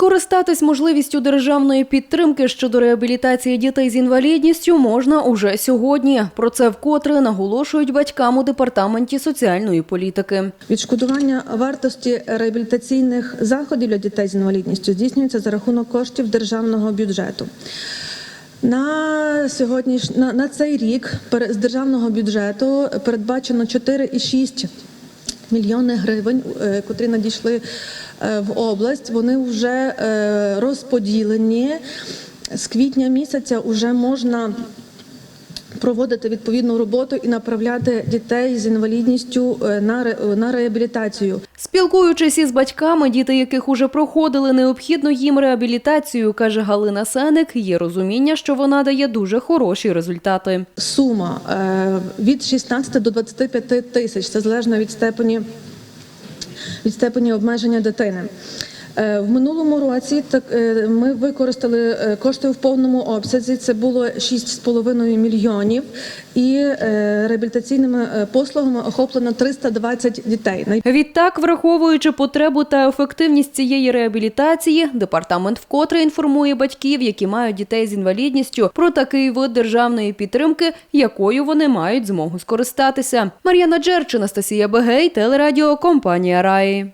Скористатись можливістю державної підтримки щодо реабілітації дітей з інвалідністю можна уже сьогодні. Про це вкотре наголошують батькам у департаменті соціальної політики. Відшкодування вартості реабілітаційних заходів для дітей з інвалідністю здійснюється за рахунок коштів державного бюджету. На сьогодніш... на, на цей рік з державного бюджету передбачено 4,6 мільйони гривень, е, котрі надійшли е, в область. Вони вже е, розподілені. З квітня місяця вже можна проводити відповідну роботу і направляти дітей з інвалідністю е, на, ре- на реабілітацію. Спілкуючись із батьками, діти яких уже проходили необхідну їм реабілітацію, каже Галина Сеник, є розуміння, що вона дає дуже хороші результати. Сума е, від 16 до 25 тисяч, це залежно від степені, від степені обмеження дитини. Е, В минулому році е, ми використали е, кошти в повному обсязі. Це було 6,5 мільйонів, і реабілітаційними послугами охоплено 320 дітей. Відтак, враховуючи потребу та ефективність цієї реабілітації, департамент вкотре інформує батьків, які мають дітей з інвалідністю, про такий вид державної підтримки, якою вони мають змогу скористатися. Мар'яна Джерч, Анастасія Бегей, телерадіо компанія Раї.